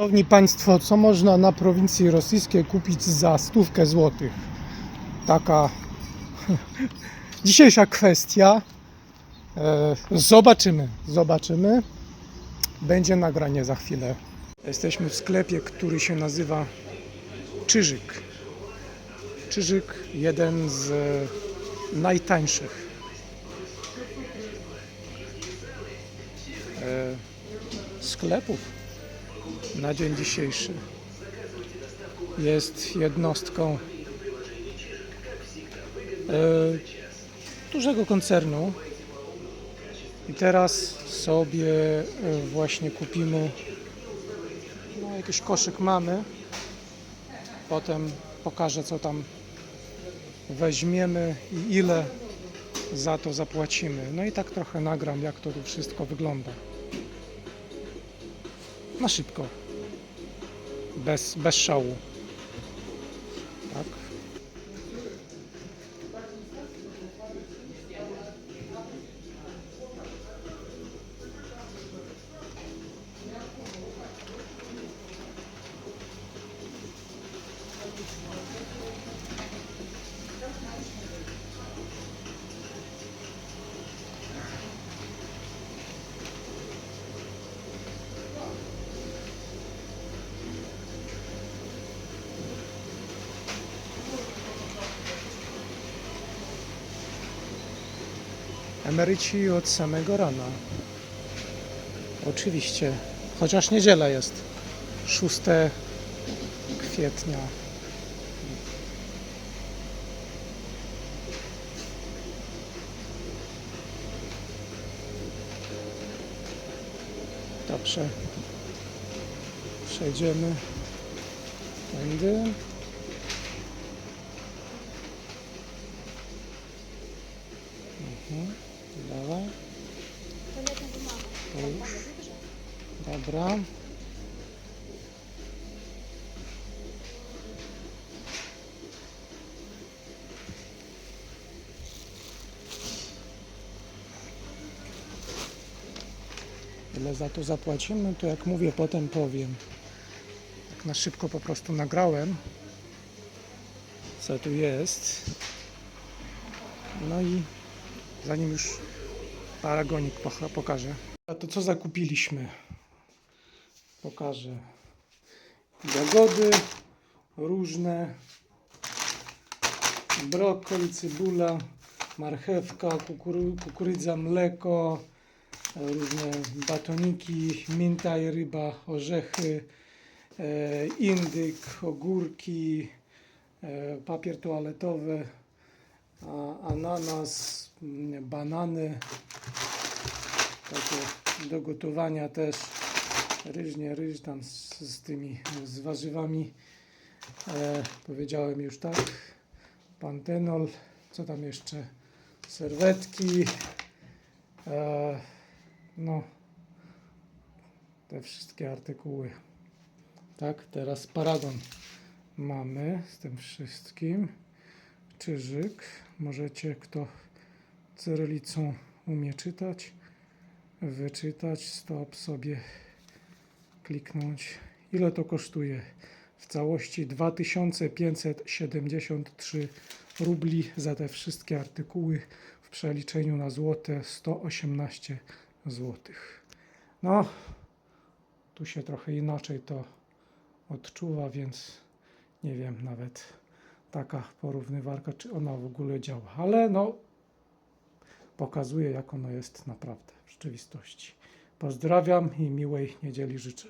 Szanowni Państwo, co można na prowincji rosyjskiej kupić za stówkę złotych? Taka dzisiejsza kwestia. E, Zobaczymy, zobaczymy. Będzie nagranie za chwilę. Jesteśmy w sklepie, który się nazywa Czyżyk. Czyżyk, jeden z e, najtańszych. e, sklepów na dzień dzisiejszy. Jest jednostką e, dużego koncernu. I teraz sobie e, właśnie kupimy no, jakiś koszyk mamy. Potem pokażę co tam weźmiemy i ile za to zapłacimy. No i tak trochę nagram jak to tu wszystko wygląda. Na szybko. Bez, bez szału. Tak. Emeryci od samego rana. Oczywiście. Chociaż niedziela jest. 6 kwietnia. Dobrze. Przejdziemy tędy. Mhm. Dawaj. Połóż. Dobra. Ile za to zapłacimy, to jak mówię, potem powiem. Tak na szybko po prostu nagrałem, co tu jest. No i zanim już paragonik pokażę. A to co zakupiliśmy? Pokażę. Jagody różne, brokoli, cebula, marchewka, kukury, kukurydza, mleko, różne batoniki, minta i ryba, orzechy, e, indyk, ogórki, e, papier toaletowy, ananas, banany, takie do gotowania też, ryż, nie ryż, tam z, z tymi, z warzywami, e, powiedziałem już tak, pantenol, co tam jeszcze, serwetki, e, no, te wszystkie artykuły. Tak, teraz paragon mamy z tym wszystkim. Czyżyk. Możecie, kto cyrylicą umie czytać, wyczytać, stop sobie kliknąć. Ile to kosztuje? W całości 2573 rubli za te wszystkie artykuły w przeliczeniu na złote 118 złotych. No, tu się trochę inaczej to odczuwa, więc nie wiem nawet taka porównywarka, czy ona w ogóle działa, ale no pokazuje, jak ono jest naprawdę w rzeczywistości. Pozdrawiam i miłej niedzieli życzę.